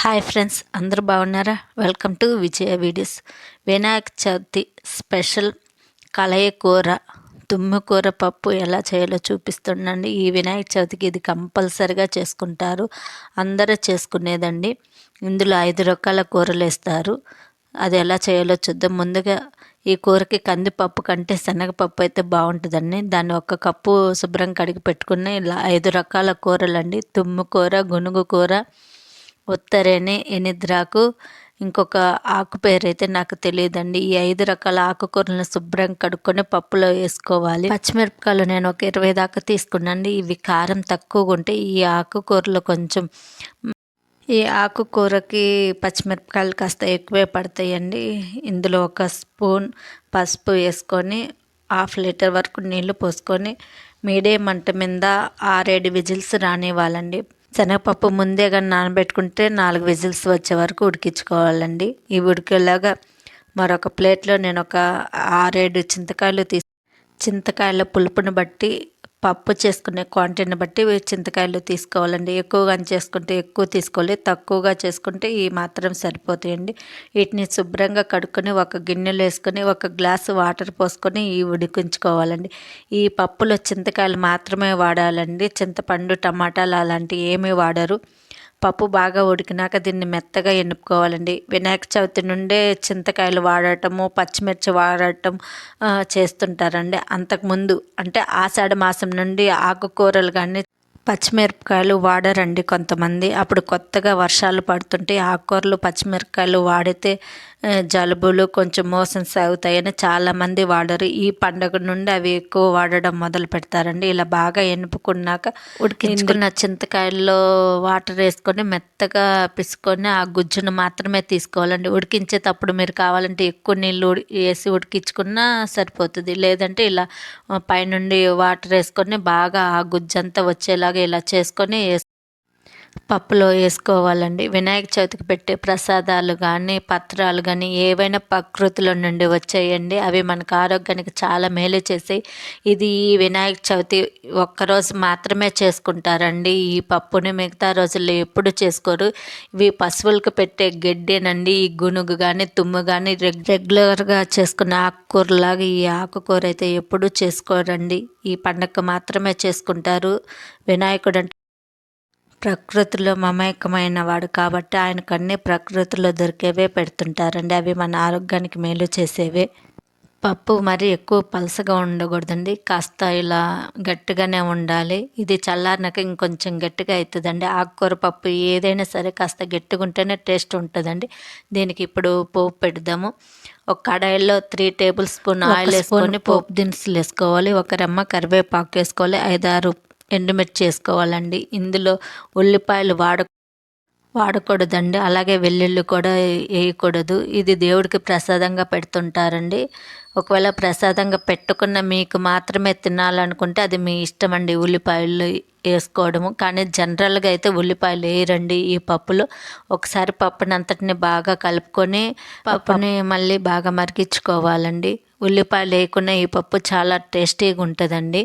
Hi friends అందరూ బాగున్నారా? Welcome to Vijaya videos. Vinayaka Chavithi special కలయ కూర తుమ్ము కూర పప్పు ఎలా చేయాలో చూపిస్తుండండి. ఈ వినాయక చవితికి ఇది కంపల్సరిగా చేసుకుంటారు. అందరూ చేసుకునేదండి. ఇందులో ఐదు రకాల కూరలు వేస్తారు. అది ఎలా చేయాలో చూద్దాం. ముందుగా ఈ కూరకి కందిపప్పు కంటే శనగపప్పు అయితే బాగుంటుందండి. దాన్ని ఒక కప్పు శుభ్రం కడిగి పెట్టుకుని ఇలా ఐదు రకాల కూరలండి. తుమ్ము కూర గునుగు కూర ఉత్తరేణి ఎనిద్రాకు. ఇంకొక ఆకు పేరు అయితే నాకు తెలియదండి. ఈ ఐదు రకాల ఆకుకూరలను శుభ్రం కడుక్కొని పప్పులో వేసుకోవాలి. పచ్చిమిరపకాయలు నేను ఒక ఇరవై దాకా తీసుకున్నాండి ఇవి కారం తక్కువగా ఉంటే ఈ ఆకుకూరలు కొంచెం ఈ ఆకుకూరకి పచ్చిమిరపకాయలు కాస్త ఎక్కువే పడతాయండి. ఇందులో ఒక స్పూన్ పసుపు వేసుకొని హాఫ్ లీటర్ వరకు నీళ్ళు పోసుకొని మీడియం మంట మీద ఆరేడు విజిల్స్ రానివ్వాలండి. శనగపప్పు ముందే కానీ నానబెట్టుకుంటే నాలుగు విజిల్స్ వచ్చే వరకు ఉడికించుకోవాలండి. ఈ ఉడికేలాగా మరొక ప్లేట్లో నేను ఒక ఆరేడు చింతకాయలు తీసి చింతకాయల పులుపుని బట్టి పప్పు చేసుకునే క్వాంటిటీని బట్టి చింతకాయలు తీసుకోవాలండి. ఎక్కువగా చేసుకుంటే ఎక్కువ తీసుకోవాలి తక్కువగా చేసుకుంటే ఈ మాత్రం సరిపోతాయండి. వీటిని శుభ్రంగా కడుక్కొని ఒక గిన్నెలో వేసుకొని ఒక గ్లాసు వాటర్ పోసుకొని ఈ ఉడికించుకోవాలండి. ఈ పప్పులో చింతకాయలు మాత్రమే వాడాలండి. చింతపండు టమాటాలు అలాంటివి ఏమీ వాడరు. పప్పు బాగా ఉడికినాక దీన్ని మెత్తగా ఎన్నుకోవాలండి వినాయక చవితి నుండే చింతకాయలు వాడటము పచ్చిమిర్చి వాడటం చేస్తుంటారండి. అంతకుముందు అంటే ఆషాఢ మాసం నుండి ఆకుకూరలు కానీ పచ్చిమిరపకాయలు వాడరండి కొంతమంది. అప్పుడు కొత్తగా వర్షాలు పడుతుంటే ఆకుకూరలు పచ్చిమిరపకాయలు వాడితే జలుబులు కొంచెం మోషన్స్ అవుతాయని చాలామంది వాడరు. ఈ పండుగ నుండి అవి ఎక్కువ వాడడం మొదలు పెడతారండి. ఇలా బాగా ఎనుపుకున్నాక ఉడికించుకున్న చింతకాయల్లో వాటర్ వేసుకొని మెత్తగా పిసుకొని ఆ గుజ్జును మాత్రమే తీసుకోవాలండి. ఉడికించేటప్పుడు మీరు కావాలంటే ఎక్కువ నీళ్ళు వేసి ఉడికించుకున్నా సరిపోతుంది. లేదంటే ఇలా పైనుండి వాటర్ వేసుకొని బాగా ఆ గుజ్జంతా వచ్చేలాగా ఇలా చేసుకొని పప్పులో వేసుకోవాలండి. వినాయక చవితికి పెట్టే ప్రసాదాలు కానీ పత్రాలు కానీ ఏవైనా ప్రకృతిలో నుండి వచ్చాయండి. అవి మనకు ఆరోగ్యానికి చాలా మేలు చేసాయి. ఇది ఈ వినాయక చవితి ఒక్కరోజు మాత్రమే చేసుకుంటారండి. ఈ పప్పుని మిగతా రోజుల్లో ఎప్పుడు చేసుకోరు. ఇవి పశువులకు పెట్టే గడ్డేనండి. ఈ గునుగు కానీ తుమ్ము కానీ రెగ్యులర్గా చేసుకున్న ఆకుకూరలాగా ఈ ఆకుకూర అయితే ఎప్పుడు చేసుకోరండి. ఈ పండగ మాత్రమే చేసుకుంటారు. వినాయకుడు అంటే ప్రకృతిలో మమేకమైన వాడు కాబట్టి ఆయనకు అన్ని ప్రకృతిలో దొరికేవే పెడుతుంటారండి. అవి మన ఆరోగ్యానికి మేలు చేసేవే. పప్పు మరి ఎక్కువ పలసగా ఉండకూడదండి. కాస్త ఇలా గట్టిగానే ఉండాలి. ఇది చల్లారినాక ఇంకొంచెం గట్టిగా అవుతుందండి ఆకుకూర పప్పు ఏదైనా సరే కాస్త గట్టిగా ఉంటేనే టేస్ట్ ఉంటుందండి. దీనికి ఇప్పుడు పోపు పెడదాము. ఒక కడాయిలో త్రీ టేబుల్ స్పూన్ ఆయిల్ వేసుకొని పోపు. దినుసులు వేసుకోవాలి. ఒక రెమ్మ కరివేపాకు వేసుకోవాలి. ఐదారు ఎండుమిర్చి చేసుకోవాలండి ఇందులో ఉల్లిపాయలు వాడ వాడకూడదండి. అలాగే వెల్లుల్లి కూడా వేయకూడదు. ఇది దేవుడికి ప్రసాదంగా పెడుతుంటారండి. ఒకవేళ ప్రసాదంగా పెట్టుకున్న మీకు మాత్రమే తినాలనుకుంటే అది మీ ఇష్టం అండి ఉల్లిపాయలు వేసుకోవడము. కానీ జనరల్గా అయితే ఉల్లిపాయలు వేయరండి ఈ పప్పులో. ఒకసారి పప్పుని అంతటిని బాగా కలుపుకొని పప్పుని మళ్ళీ బాగా మరిగించుకోవాలండి. ఉల్లిపాయలు వేయకుండా ఈ పప్పు చాలా టేస్టీగా ఉంటుందండి.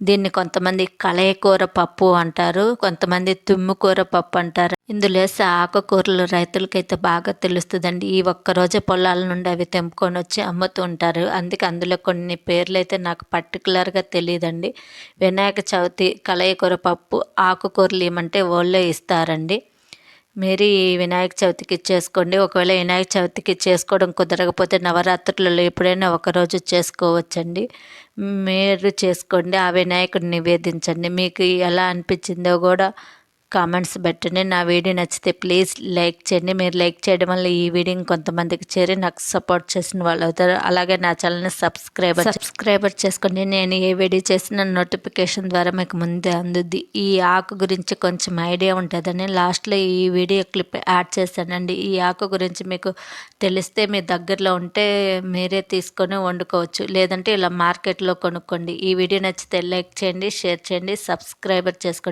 దీన్ని కొంతమంది కలయకూర పప్పు అంటారు కొంతమంది తుమ్ముకూర పప్పు అంటారు. ఇందులో ఆకుకూరలు రైతులకైతే బాగా తెలుస్తుందండి. ఈ ఒక్కరోజు పొలాల నుండి అవి తెంపుకొని వచ్చి అమ్ముతూ ఉంటారు. అందుకే అందులో కొన్ని పేర్లు అయితే నాకు పర్టికులర్గా తెలియదండి వినాయక చవితి కలయకూర పప్పు ఆకుకూరలు ఏమంటే వాళ్ళే ఇస్తారండి. మీరు ఈ వినాయక చవితికి చేసుకోండి. ఒకవేళ వినాయక చవితికి చేసుకోవడం కుదరకపోతే నవరాత్రులలో ఎప్పుడైనా ఒకరోజు చేసుకోవచ్చండి. మీరు చేసుకోండి. ఆ వినాయకుడిని నివేదించండి. మీకు ఎలా అనిపించిందో కూడా కామెంట్స్ పెట్టండి. నా వీడియో నచ్చితే ప్లీజ్ లైక్ చేయండి. మీరు లైక్ చేయడం వల్ల ఈ వీడియో కొంతమందికి చేరి నాకు సపోర్ట్ చేసిన వాళ్ళు అవుతారు. అలాగే నా ఛానల్ని సబ్స్క్రైబర్ సబ్స్క్రైబర్ చేసుకోండి. నేను ఏ వీడియో చేసిన నోటిఫికేషన్ ద్వారా మీకు ముందే అందుద్ది. ఈ ఆకు గురించి కొంచెం ఐడియా ఉంటుందని లాస్ట్లో ఈ వీడియో క్లిప్ యాడ్ చేశానండి. ఈ ఆకు గురించి మీకు తెలిస్తే మీ దగ్గరలో ఉంటే మీరే తీసుకొని వండుకోవచ్చు. లేదంటే ఇలా మార్కెట్లో కొనుక్కోండి. ఈ వీడియో నచ్చితే లైక్ చేయండి షేర్ చేయండి సబ్స్క్రైబర్ చేసుకోండి.